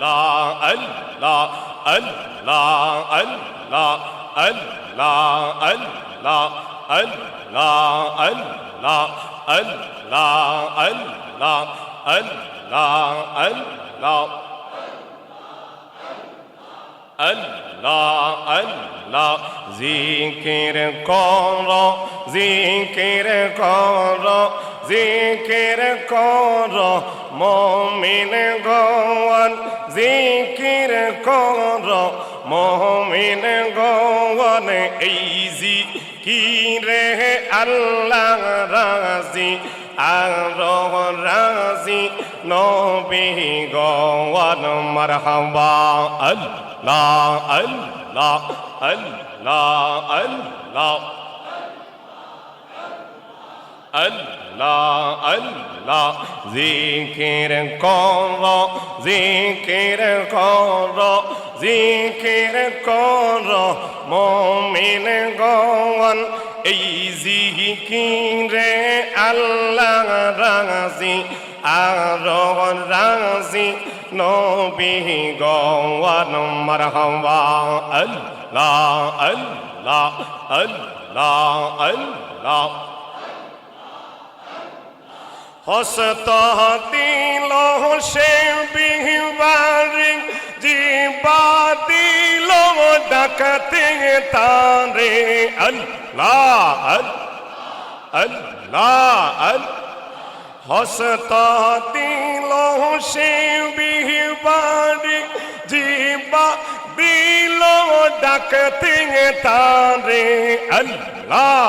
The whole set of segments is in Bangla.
আল্লাহ আল্লাহ আল্লাহ আল্লাহ আল্লাহ আল্লাহ আল্লাহ আল্লাহ আল্লাহ আল্লাহ আল্লাহ আল্লাহ আল্লাহ আল্লাহ জিকির কর জিকির কর জিকির কর, মমিন গওয়ান। জিকির কর, মমিন গওয়ান। এই জিকিরে আল্লাহ রাজি, আর রাজি, নবী গওয়ান। মারহাবা, আল্লাহ আল্লাহ আল্লাহ আল্লাহ। আল্লাহ। আল্লাহ, জিকির কর জিকির কর জিকির কর, মমিন গওয়ান, এই জিকিরে আল্লাহ রাজি, আর রাজি, নবী গওয়ান মারহাবা, আল্লাহ আল্লাহ আল্লাহ আল্লাহ। হসত দিল সে বিবারি জীবা দিল ডাকতে তারে আল্লাহ আল্লাহ আল্লাহ। হসত দিল সে বিবারি জীবা দিল ডাকতে তারে আল্লাহ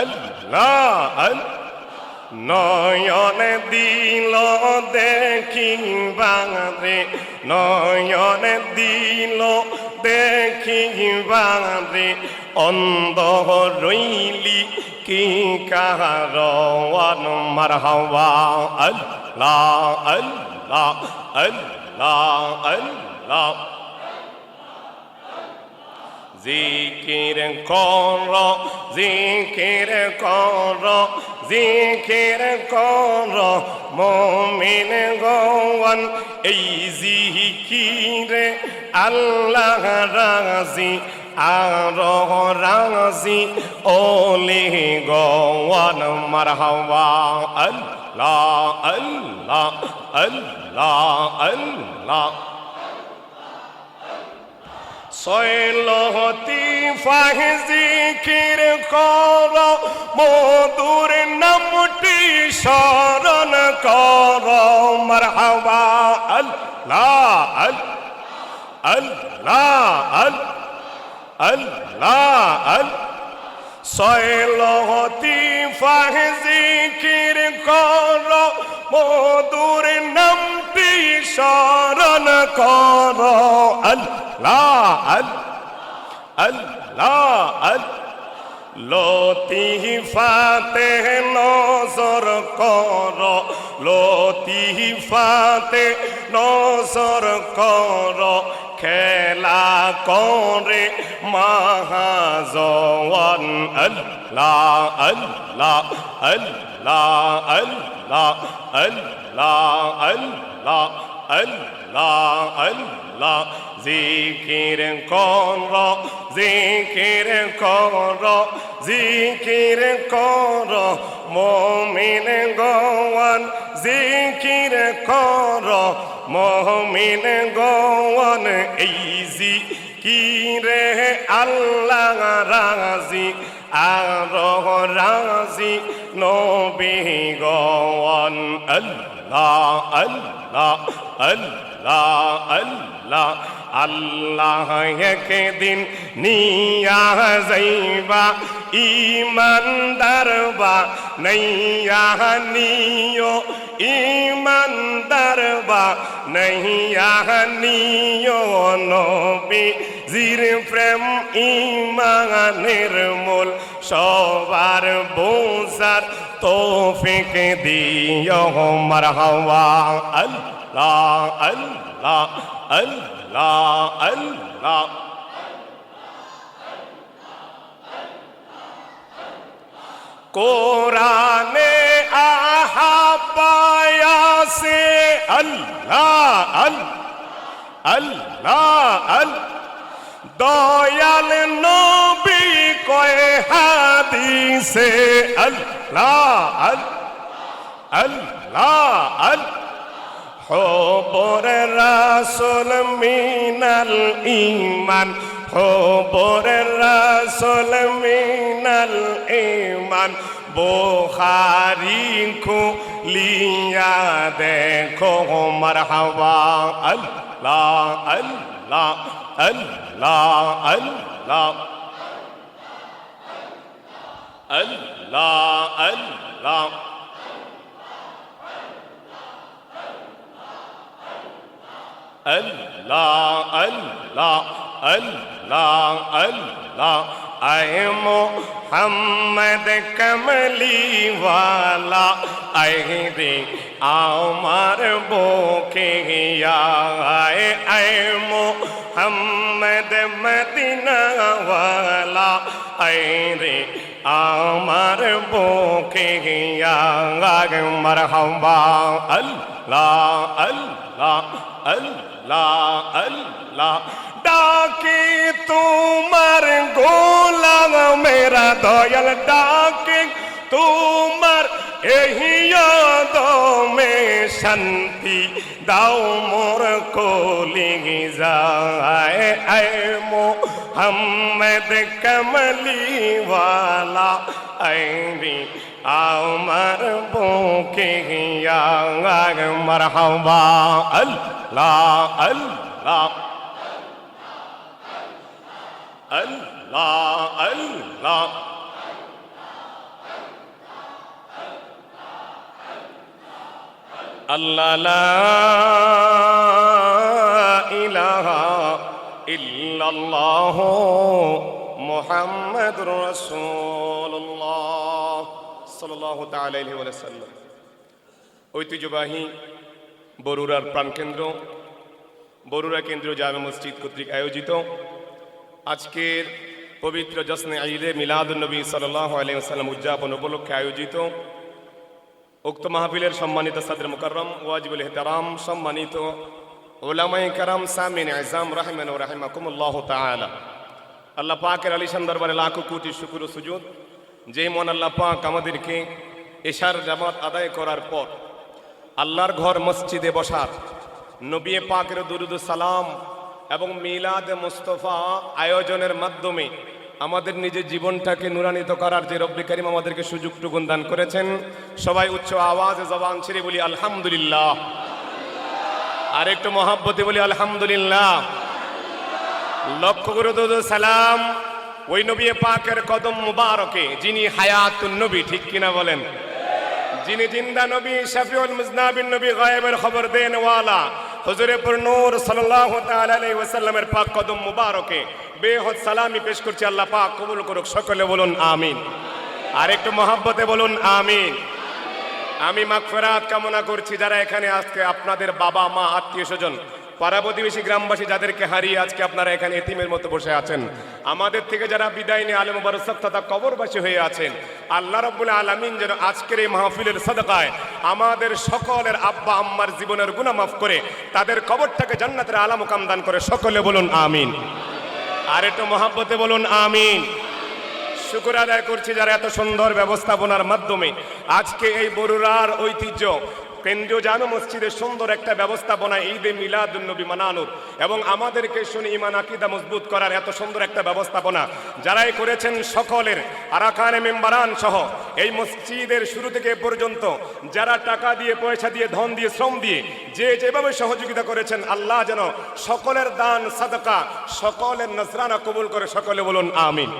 আল্লাহ আল্লাহ। নয়ন দিল দেখি বাংরে নয়ন দিল দেখি বাংরে অন্ধ রইলি কি কারণ? মার হওয়া আল্লাহ আল্লাহ আল্লাহ আল্লাহ। জিকির কর জিকির কর জিকির কর মমিন গওয়ান এই জিকিরে আল্লাহ রাজি আর রাজি ওলি গওয়ান মারহাওয়া আল্লাহ আল্লাহ আল্লাহ আল্লাহ শৈলহতি ফাহে জিকির কর মধুর নামটি শরণ কর মারহাবা আল্লাহ আল্লাহ আল্লাহ আল্লাহ শৈলহতি ফাহে জিকির কর মধুর নামটি শরণ আল্লাহ আল্লাহ আল লতিফাতে নজর কর লতিফাতে নজর কর। খেলা করে মহাজওয়ান আল্লাহ আল্লাহ আল্লাহ আল্লাহ আল্লাহ আল্লাহ আল্লাহ আল্লাহ, জিকির কর জিকির কর জিকির কর, মমিন গওয়ান জিকির কর, মমিন গওয়ান এই জিকিরে আল্লাহ রাজি, আর রাজি, নবী গওয়ান আল্লাহ আল্লাহ আল্লাহ আল্লাহ আল্লাহ একদিন নিয়া যাইবা ইমানদার বা নৈয়া নিও ইমানদার বা নৈয়া নিও নবী জির প্রেম ইমানের মূল সবার বোঝার তোফিক দিও মারহাওয়া আল্লাহ আল্লাহ আল্লাহ আল্লাহ। কোরআনে আহাবায়া সে আল্লাহ আল্লাহ আল্লাহ আল্লাহ। হাদিসে আল্লাহ আল্লাহ আল্লাহ খবর রাসুল মিনাল ইমান খবর রাসুল মিনাল ইমান বোখারি খুলিয়া দেখো, মারহাবা আল্লাহ আল্লাহ আল্লাহ আল্লাহ আল্লাহ আল্লাহ Allah, Allah, Allah, Allah. আয় মোহাম্মদ কমলি ওয়ালা আয় রে আমার বুকে আয় আয় মোহাম্মদ মদিনা ওয়ালা আয় রে আমার বুকে আয় মারহাবা। আল্লাহ আল্লাহ আল্লাহ আল্লাহ। ডাকে তোমার গোলাম, মেরা দয়াল ডাকে তোমার মে শান্তি দাও মোর কোলি যায়। আয় মোহাম্মদ কমলি ওয়ালা আইরি আমার বুকে ইয়াগ মারহাবা। আল্লাহ আল্লাহ আল্লাহ আল্লাহ। আল্লাহ লা ইলাহা ইল্লাল্লাহ মুহাম্মাদুর রাসূলুল্লাহ সাল্লাল্লাহু তাআলা আলাইহি ওয়া সাল্লাম ঐতিহ্যবাহী বরুড়ার প্রাণকেন্দ্র। বরুড়া কেন্দ্রীয় জামে মসজিদ কর্তৃক আয়োজিত। আজকের পবিত্র জশ্নে ঈদে মিলাদুন্নবী সাল্লাহ আলাইসাল্লাম উদযাপন উপলক্ষে আয়োজিত উক্ত মাহফিলের সম্মানিত সাদর মুকরম ওয়াজিবুল এহতারাম, সম্মানিত ওলামাই কারাম সামিন আজাম রাহিমান ও রাহিমাকুমুল্লাহ তাআলা। আল্লাহ পাকের আলিশান দরবারে লাখো কোটি শুকুর সুজুদ। যে মন আল্লাহ পাক আমাদেরকে এশার জামাত আদায় করার পর আল্লাহর ঘর মসজিদে বসার, নবী পাকের দুরুদ সালাম এবং মিলাদ মুস্তফা আয়োজনের মাধ্যমে আমাদের নিজের জীবনটাকে নুরানিত করার যে রব্বি করিম আমাদেরকে সুযোগটুকুন দান করেছেন। সবাই উচ্চ আওয়াজে জবান ছেড়ে বলি, আলহামদুলিল্লাহ। আর একটু মহাব্বতে বলি, আলহামদুলিল্লাহ। লক্ষ্য করে সালাম, ওই নবী পাকের কদম মুবারকে, যিনি হায়াতুন নবী, ঠিক কিনা বলেন? যিনি জিন্দা নবী, শফিউল মুজনাবিন নবী, গায়েবের খবর দেন ওয়ালা হুজুরে পুর নূর আলাইহি ওয়াসাল্লামের পাক কদম মুবারকে বেহদ সালামি পেশ করছি, আল্লাহ পাক কবুল করুক, সকলে বলুন আমিন। আর একটু মহাব্বতে বলুন আমিন। আমি মাগফিরাত কামনা করছি যারা এখানে আজকে আপনাদের বাবা মা আত্মীয় স্বজন পাড়া প্রতিবেশী গ্রামবাসী যাদেরকে হারিয়ে আজকে আপনারা এখানে এতিমের মতো বসে আছেন, আমাদের থেকে যারা বিদায় নিয়ে আলম বরসত তথা কবরবাসী হয়ে আছেন, আল্লাহ রব্বুল আলমিন যেন আজকের এই মাহফিলের সদকায় আমাদের সকলের আব্বা আম্মার জীবনের গুণা মাফ করে তাদের কবরটাকে জান্নাতের আলাম কাম দান করে সকলে বলুন আমিন। আর একটু মহাব্বতে বলুন আমিন। শুকুর আদায় করছি যারা এত সুন্দর ব্যবস্থাপনার মাধ্যমে আজকে এই বরুড়ার ঐতিহ্য কেন্দ্রীয় জানো মসজিদের সুন্দর একটা ব্যবস্থাপনা ঈদে মিলাদুন্নবী মানানোর এবং আমাদেরকে শুনে ইমান আকিদা মজবুত করার এত সুন্দর একটা ব্যবস্থাপনা যারাই করেছেন সকলের আরাকানে মেম্বারান সহ এই মসজিদের শুরু থেকে পর্যন্ত যারা টাকা দিয়ে, পয়সা দিয়ে, ধন দিয়ে, শ্রম দিয়ে যে যেভাবে সহযোগিতা করেছেন, আল্লাহ যেন সকলের দান, সাদকা, সকলের নজরানা কবুল করে সকলে বলুন আমিন।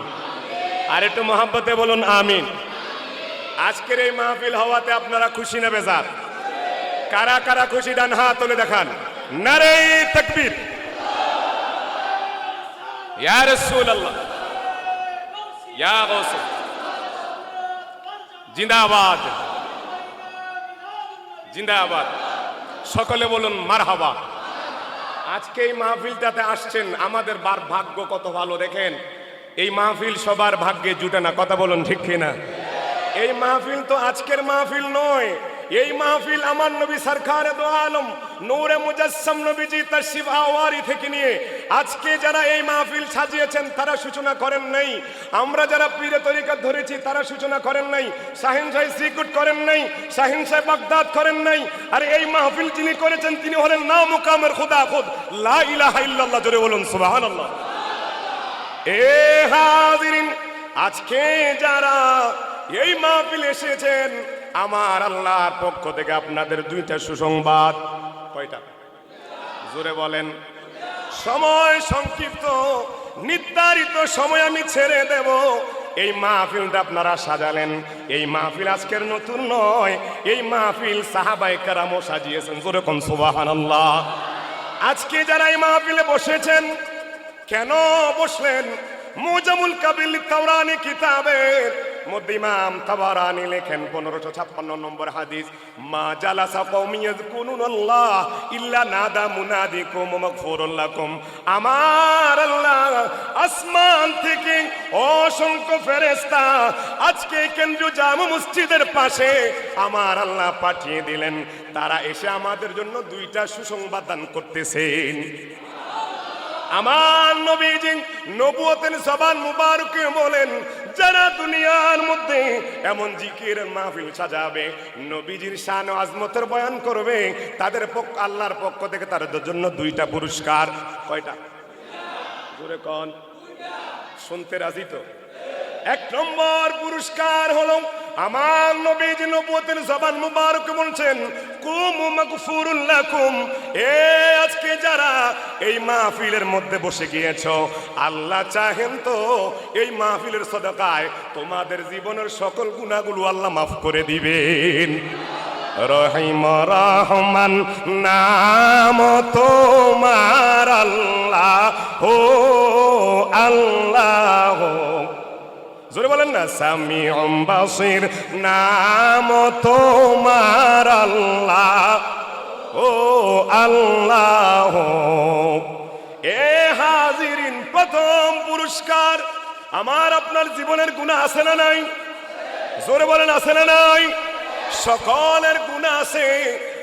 আর একটু মহাব্বতে বলুন আমিন। আজকের এই মাহফিল হওয়াতে আপনারা খুশি না বেজার? কারা কারা খুশি ডান হাত তুলে দেখান। নারে তকবীর। ইয়া রাসূলুল্লাহ। ইয়া গৌসে। জিন্দাবাদ। জিন্দাবাদ। সকলে বলুন মারহাবা। আজকে এই মাহফিলটাতে আসছেন আমাদের বার ভাগ্য কত ভালো দেখেন। এই মাহফিল সবার ভাগ্যে জুটে না। কথা বলুন ঠিক কিনা? এই মাহফিল তো আজকের মাহফিল নয়। এই মাহফিল আমার নবী সরকারে আলম, নূরে মুজাসসাম নবীজি তশরিফ আওয়ারি থেকে নিয়ে। আজকে যারা এই মাহফিল সাজিয়েছেন, তারা সূচনা করেন নাই। আমরা যারা পীরে তরিকা ধরেছি, তারা সূচনা করেন নাই। শাহিন সাহেব শ্রীকুট করেন নাই, শাহিন সাহেব বাগদাদ করেন নাই। আর এই মাহফিল যিনি করেছেন, তিনি হলেন না মুকামের খুদা খুদ। লা ইলাহা ইল্লাল্লাহ, জোরে বলুন, সুবহানাল্লাহ। এ হাজিরিন, আজকে যারা এই মাহফিল এসেছেন আমার আল্লাহর পক্ষ থেকে আপনাদের দুইটা সুসংবাদ। কয়টা? জোরে বলেন। সময় সংক্ষিপ্ত, নির্ধারিত সময় আমি ছেড়ে দেব। এই মাহফিলটা আপনারা সাজালেন। এই মাহফিল আজকের নতুন নয়। এই মাহফিল সাহাবাই কারামও সাজিয়েছেন। জোরে কোন সুবাহান আজকে যারা এই মাহফিলে বসেছেন, কেন বসলেন? মুজামুল কাবিল তাওরানি কিতাবের মধ্যে ইমাম তাবারানি লেখেন পনেরোশো ছাপ্পান্ন নম্বর হাদিস, মা জালাসা কৌমিয়াজ কুনুন আল্লাহ ইল্লা নাদা মুনাদিকুম মাগফুরুল লাকুম। আমার আল্লাহ আসমান থেকে অসংখ্য ফেরেশতা আজকে কেন্দ্রীয় জামা মসজিদের পাশে আমার আল্লাহ পাঠিয়ে দিলেন। তারা এসে আমাদের জন্য দুইটা সুসংবাদ দান করতেছেন। আমার নবীজি নবুয়তের জবান মুবারকে বলেন যারা দুনিয়ার মধ্যে এমন জিকির মাহফিল সাজাবে, নবীজির শান আজমতের বয়ান করবে, তাদের পক্ষ, আল্লাহর পক্ষ থেকে তাদের জন্য দুইটা পুরস্কার। কয়টা? জোরে কন। শুনতে রাজি তো? এক নম্বর পুরস্কার হলো আমার নবীজি নবুয়তের জবান মুবারক বলছেন, কুম মাগফুরুল লাকুম। এ আজকে যারা এই মাহফিলের মধ্যে বসে গিয়েছ, আল্লাহ চাহেন তো এই মাহফিলের সদকায় তোমাদের জীবনের সকল গুণাগুলো আল্লাহ মাফ করে দিবেন। রহিম রহমান নাম তোমার আল্লাহ, ও আল্লাহ। জোরে বলেন না সামি বাসির নাম তোমার আল্লাহ। ও আল্লাহ। এ হাজিরিন, প্রথম পুরস্কার। আমার আপনার জীবনের গুণা আছে না নাই? জোরে বলেন, আছে না নাই? সকলের গুণা আছে,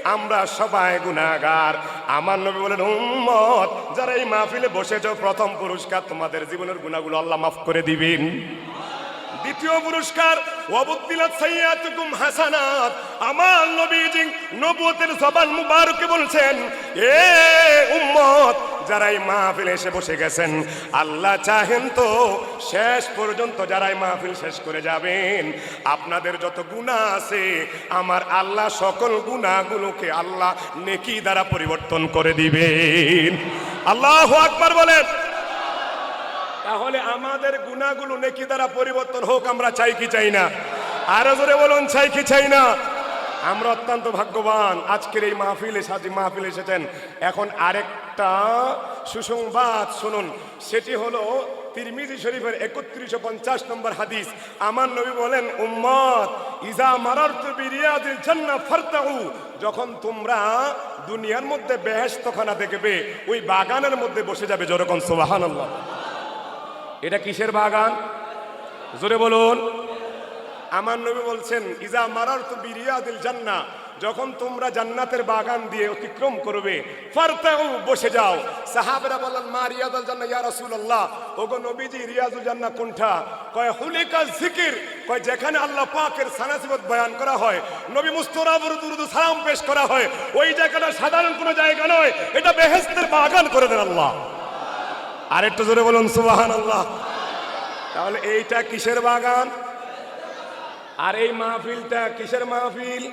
আমরা সবাই গুণাগার। আমার নবী বলেন, উম্মত, যারা এই মাহফিলে বসেছ, প্রথম পুরস্কার তোমাদের জীবনের গুণাগুলো আল্লাহ মাফ করে দিবেন। দ্বিতীয় পুরস্কার ওয়াবুদ্দিলাত সাইয়াতুকুম হাসানাত। আমার নবীজি নবুয়তের জবান মুবারকে বলছেন, এ উম্মত, যারা এই মাহফিল এসে বসে গেছেন, আল্লাহ চাহেন তো শেষ পর্যন্ত যারা এই মাহফিল শেষ করে যাবেন। আপনাদের যত গুণা আছে, আমার আল্লাহ সকল গুণাগুলোকে আল্লাহ নেকি দ্বারা পরিবর্তন করে দিবেন। আল্লাহ আকবার বলেন তাহলে আমাদের গুণাগুলো নেকি দ্বারা পরিবর্তন হোক, আমরা চাই কি চাই না? আরও জোরে বলুন, চাই কি চাই না? আমরা অত্যন্ত ভাগ্যবান। আজকের এই মাহফিলে সাজি মাহফিল এসেছেন। এখন আরেকটা সুসংবাদ শুনুন। সেটি হলো তিরমিজি শরীফের একত্রিশশো পঞ্চাশ নম্বর হাদিস। আমার নবী বলেন, উম্মত ইজা মারারতু বিরিয়াদিল জান্নাহ ফারতাউ। যখন তোমরা দুনিয়ার মধ্যে বেহেশতখানা দেখবে, ওই বাগানের মধ্যে বসে যাবে, যেরকম সুবহানাল্লাহ। এটা কিসের বাগান? জোরে বলুন। আমার নবী বলছেন, ইজা মারার তো বিরিয়াদিল জান্না যখন তোমরা জান্নাতের বাগান দিয়ে অতিক্রম করবে, ফারতাউ, বসে যাও। সাহাবেরা বলেন মা রিয়াদুল জান্না, ইয়া রাসূলুল্লাহ ওগো নবীজি, রিয়াজুল জান্না কোনটা? কয়, হুলিকা জিকির কয়, যেখানে আল্লাহ পাকের সানাসিবত বয়ান করা হয়, নবী মুস্তরাবুর দুরুদ সালাম পেশ করা হয়, ওই জায়গাটা সাধারণ কোনো জায়গা নয়, এটা বেহেশতের বাগান করে দেন আল্লাহ। আর একটু জোরে বলুন সুবাহান আল্লাহ তাহলে এইটা কিসের বাগান? আর এই মাহফিলটা কিসের মাহফিল?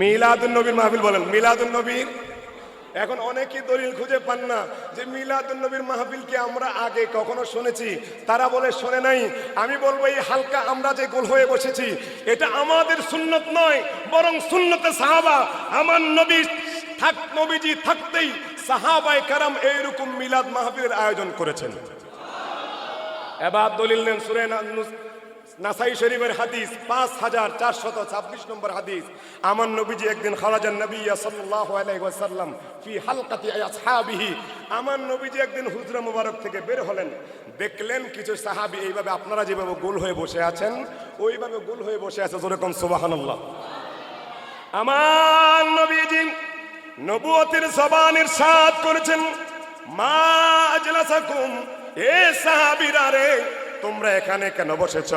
মিলাদুন নবীর মাহফিল বলেন, মিলাদুন নবীর। এখন অনেকেই দলিল খুঁজে পান না যে মিলাদুন নবীর মাহফিলকে আমরা আগে কখনো শুনেছি? তারা বলে, শোনে নাই। আমি বলব, এই হালকা আমরা যে গোল হয়ে বসেছি, এটা আমাদের সুন্নত নয়, বরং সুন্নতে সাহাবা। আমার নবী থাক, নবীজি থাকতেই সাহাবাই কারাম এইরকম মিলাদ মাহফিলের আয়োজন করেছেন। এবার দলিল নেন সুরে নাসাই শরীফের হাদিস, পাঁচ হাজার চারশত ছাব্বিশ নম্বর হাদিস। আমার নবীজি একদিন খারাজান নবী সাল্লাল্লাহু আলাইহি ওয়াসাল্লাম ফি হালকাতি আসহাবিহি, আমার নবীজি একদিন হুজরা মুবারক থেকে বের হলেন। দেখলেন কিছু সাহাবী এইভাবে আপনারা যেভাবে গোল হয়ে বসে আছেন, ওইভাবে গোল হয়ে বসে আছে যেরকম সুবহানাল্লাহ। আমার নবীজি নবুয়তের জবানের সাদ করেছেন, মা আজলাসাকুম, এ সাহাবীরা রে, তোমরা এখানে কেন বসেছ?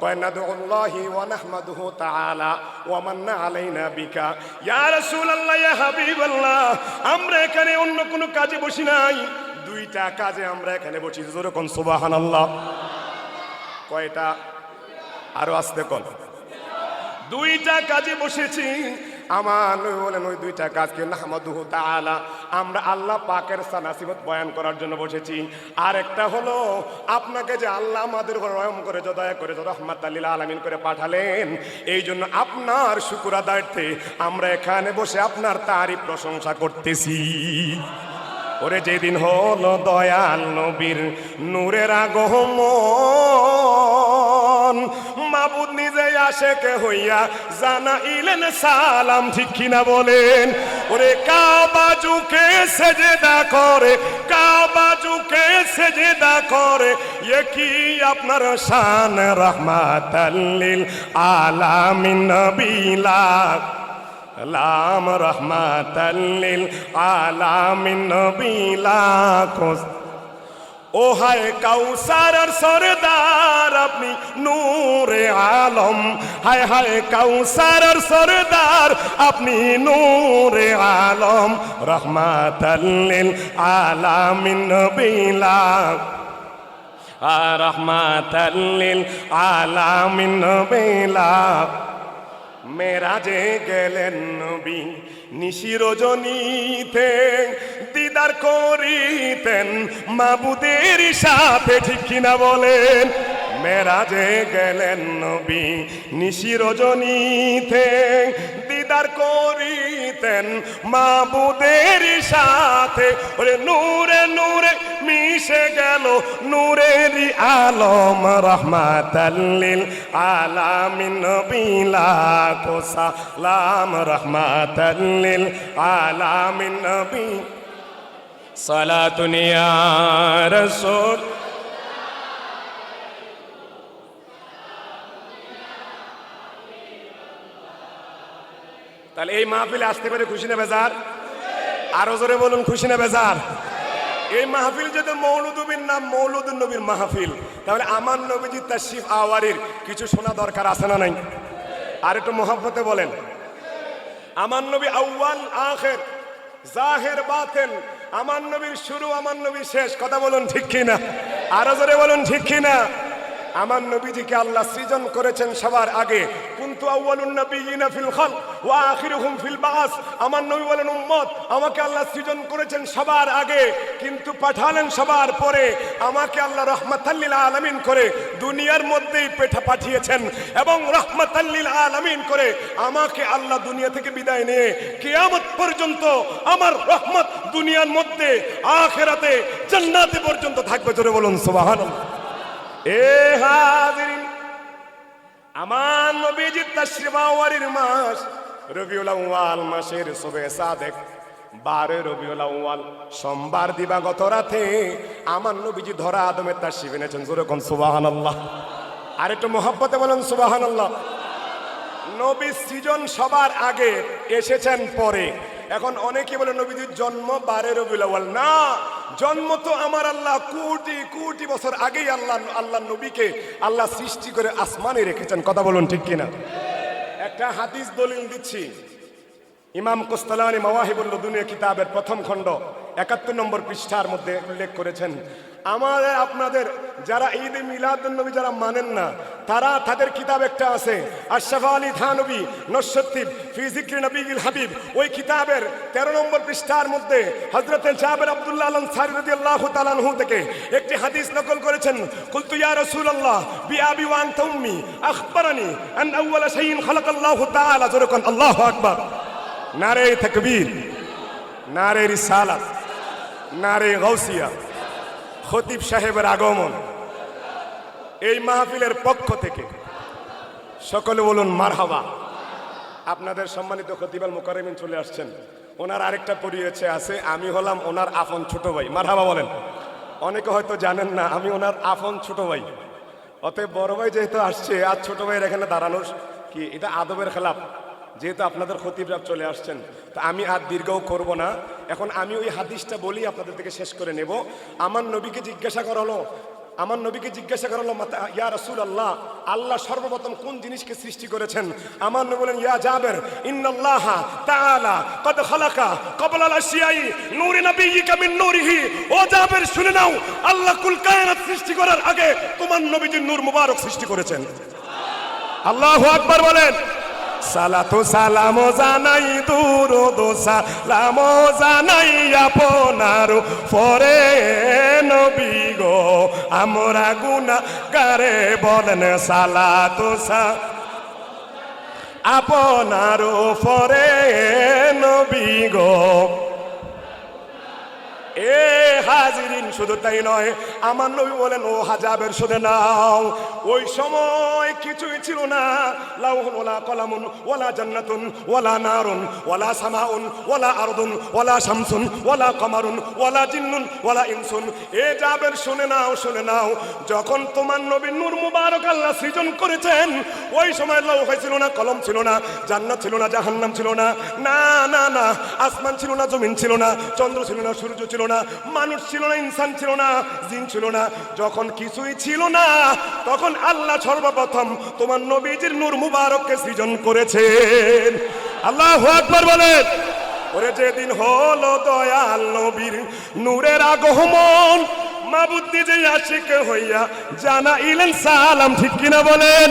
কয়নাদুল্লাহি ওয়া নাহমাদুহু তাআলা, ওয়া মান্না আলাইনা বিকা। ইয়া রাসূলুল্লাহ, ইয়া হাবিবাল্লাহ, আমরা এখানে অন্য কোনো কাজে বসি নাই। দুইটা কাজে আমরা এখানে বসি, জোরে কোন সুবহানাল্লাহ। কয়টা? আরও আসতে কোন? দুইটা কাজে বসেছি আমার নবী বলেন, ওই দুইটা কাজকে নাহমাদুহু তাআলা? আমরা আল্লাহ পাকের সানাসিবত বয়ান করার জন্য বসেছি। আর একটা হলো, আপনাকে যে আল্লাহ আমাদের রহম করে দয়া করে রহমাত আল্লিল আলামিন করে পাঠালেন, এই জন্য আপনার শুকুর আদার্থে আমরা এখানে বসে আপনার তারই প্রশংসা করতেছি। ওরে, যেদিন হলো দয়াল নবীর নূরের আগমন মাবুদ নিজে আসে কে হইয়া জানা ইলেন সালাম, ঠিক কিনা বলেন? ওরে কাবাজুকে সেজেদা করে কাবাজুকে সেজেদা করে, এ কি আপনার শান রহমাতাল্লিল আলামিন নবিলা? লাম রহমাতাল্লিল আলামিন নবিলা, খোঁজ ও হায় কাউসার সরদার, আপনি নূরে আলম। হায় হায় কাউসার সরদার, আপনি নূরে আলম। রহমাতাল্লিল আলামিন নবিলা। রহমাতাল্লিল আলামিন নবিলা। মেরাজে গেলেন নবী নিশিরজনীতে দিদার করিতেন মাবুদের সাথে ঠিক কিনা বলেন। মেরাজে গেলেন নবী নিশিরজনীতে দিদার করিতেন মাবুদের সাথে ওরে নূরে নূরে মিশে গেল। নূরের আলম রহমাতাল্লিল আলামিন নবিলা সালাম রহমাতাল্লিল আলামিন নবী। সালাতুন ইয়া রাসূল। তাহলে এই মাহফিলে আসতে পারে খুশি না বেজার? আরও জোরে বলুন, খুশি না বেজার? এই মাহফিল যদি মৌলুদুবির নাম মৌলুদ নবীর মাহফিল, তাহলে আমার নবীজি তাশিফ আওয়ারির কিছু শোনা দরকার আছে না নাই? আর একটু মহাব্বতে বলেন। আমার নবী আউয়াল, আখের, জাহের, বাতেন, আমার নবীর শুরু, আমার নবীর শেষ, কথা বলুন ঠিক কিনা? আরও জোরে বলুন ঠিক কিনা? আমার নবীজিকে আল্লাহ সৃজন করেছেন সবার আগে। কুন্তু আমার নবী বলেন, উম্মত, আমাকে আল্লাহ সৃজন করেছেন সবার আগে, কিন্তু পাঠালেন সবার পরে। আমাকে আল্লাহ রহমাতাল্লিল আলামিন করে দুনিয়ার মধ্যেই পেঠা পাঠিয়েছেন এবং রহমাতাল্লিল আলামিন করে আমাকে আল্লাহ দুনিয়া থেকে বিদায় নিয়ে কিয়ামত পর্যন্ত আমার রহমত দুনিয়ার মধ্যে, আখেরাতে, জান্নাতে পর্যন্ত থাকবে। জোরে বলুন, সুবহানাল্লাহ। এ হাজিরিন আমার নবীজি তাশরিফাওয়ারির মাস রবিউল আউয়াল মাসের সবে সাদেক বারে রবিউল আউয়াল, সোমবার দিবাগত রাতে আমার নবীজি ধরা আদমে তার শিব এনেছেন যেরকম সুবহানাল্লাহ। আর একটু মহব্বতে বলেন সুবহানাল্লাহ। নবী সৃজন সবার আগে এসেছেন পরে। এখন অনেকে বলে নবীজির জন্ম বারে রবিউল আউয়াল, না। জন্ম তো আমার আল্লাহ কোটি কোটি বছর আগেই আল্লাহ আল্লাহ নবীকে আল্লাহ সৃষ্টি করে আসমানে রেখেছেন। কথা বলুন ঠিক কিনা? একটা হাদিস দলিল দিচ্ছি। ইমাম কোস্তালানি মাওয়াহিবুল্লুদুনিয়া কিতাবের প্রথম খণ্ড। একাত্তর নম্বর পৃষ্ঠার মধ্যে উল্লেখ করেছেন, আমাদের, আপনাদের যারা ঈদ মিলাদুন্নবী যারা মানেন না, তারা তাদের কিতাব একটা আছে, আশরাফ আলী থানবী নসত্তিব ফিজিক্রি নবীল হাবিব, ওই কিতাবের তেরো নম্বর পৃষ্ঠার মধ্যে হজরত জাবের আব্দুল্লাহ আলম সারি রদি আল্লাহ তালানহু থেকে একটি হাদিস নকল করেছেন, কুলতু ইয়া রাসূলুল্লাহ বি আবি ওয়া আনতা উম্মি, আখবারানি আন আউওয়ালা শাইইন খালাকাল্লাহু তাআলা জোরকান আল্লাহু আকবার। নারে তকবীর নারে রিসালাত নারে গৌসিয়া খতিব সাহেবের আগমন। এই মাহফিলের পক্ষ থেকে সকলে বলুন, মারহাবা। আপনাদের সম্মানিত খতিবাল মোকারেমিন চলে আসছেন। ওনার আরেকটা পরিচয় আছে, আমি হলাম ওনার আপন ছোট ভাই। মারহাবা বলেন। অনেকে হয়তো জানেন না, আমি ওনার আপন ছোট ভাই। অতএব বড় ভাই যেহেতু আসছে, আর ছোট ভাইয়ের এখানে দাঁড়ানোর কি, এটা আদবের খেলাপ। যেহেতু আপনাদের খতিবরাব চলে আসছেন, তা আমি আর দীর্ঘও করব না। এখন আমি ওই হাদিসটা বলি, আপনাদের থেকে শেষ করে নেব। আমার নবীকে জিজ্ঞাসা করা হলো আমার নবীকে জিজ্ঞাসা করা হলো ইয়া রসুল আল্লাহ আল্লাহ সর্বপ্রথম কোন জিনিসকে সৃষ্টি করেছেন? আমার নবী বলেন ইয়া জাবের, ইন্নাল্লাহ তাআলা কদ খালাকা ক্বাবলা আল আশিয়াই নূরি মিন নূরিহি। ও জাবের, শুনে নাও, আল্লাহ কুল কায়নাত সৃষ্টি করার আগে তোমার নবীজির নূর মুবারক সৃষ্টি করেছেন। আল্লাহু আকবার বলেন। সালাতু সালাম জানাই দূর সালাম জানাই আপনার পরে নবী গো, আমরা গুনা গারে বলেন সালাতু সা। আপনার পরে নবী গো। এ হাজিরিন, শুধু তাই নয়, আমার নবী বলেন, ও হাজাবের শুনে নাও। ওই সময় কিছুই ছিল না। লাউহুন ওলা কলামুন ওলা জান্নাতুন ওলা নারুন ওলা সামাউন ওলা আরদুন ওলা শামসুন ওলা কমারুন ওলা জিন্নুন ওলা ইনসুন। এ জাবের শুনে নাও শুনে নাও, যখন তোমার নবী নূর মুবারক আল্লাহ সৃজন করেছেন, ওই সময় লৌহ ছিল না, কলম ছিল না, জান্নাত ছিল না, জাহান্নাম ছিল না না না না, আসমান ছিল না, জমিন ছিল না, চন্দ্র ছিল না, সূর্য ছিল না, মানুষ ছিল না, ইনসান ছিল না, জিন ছিল না। যখন কিছুই ছিল না, তখন আল্লাহ সর্বপ্রথম তোমার নবীজির নূর মুবারককে সৃজন করেছেন। আল্লাহ আকবার বলেন, ওরে যেদিন হলো দয়াল নবীর নূরের আগমন মাবুদ্দি যে আশিক হইয়া জানা ইলেন সালাম, ঠিক কিনা বলেন?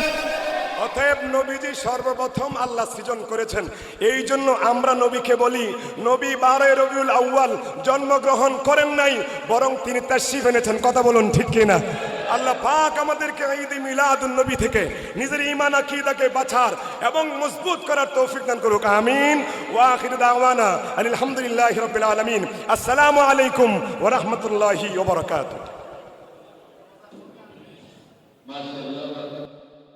অতএব নবীজি সর্বপ্রথম আল্লাহ সৃজন করেছেন। এই জন্য আমরা নবীকে বলি, নবী বারোই রবিউল আউয়াল জন্মগ্রহণ করেন নাই, বরং তিনি তার শিব এনেছেন। কথা বলুন, ঠিক কিনা আল্লাহ পাক আমাদেরকে ঈদ মিলাদুন নবী থেকে নিজের ইমান আকীদাকে বাছার এবং মজবুত করার তৌফিক দান করুক। আমিন। ওয়া আখির দাওয়ানা আলহামদুলিল্লাহি রাব্বিল আলামিন। আসসালামু আলাইকুম ওয়া রাহমাতুল্লাহি মাশাআল্লাহ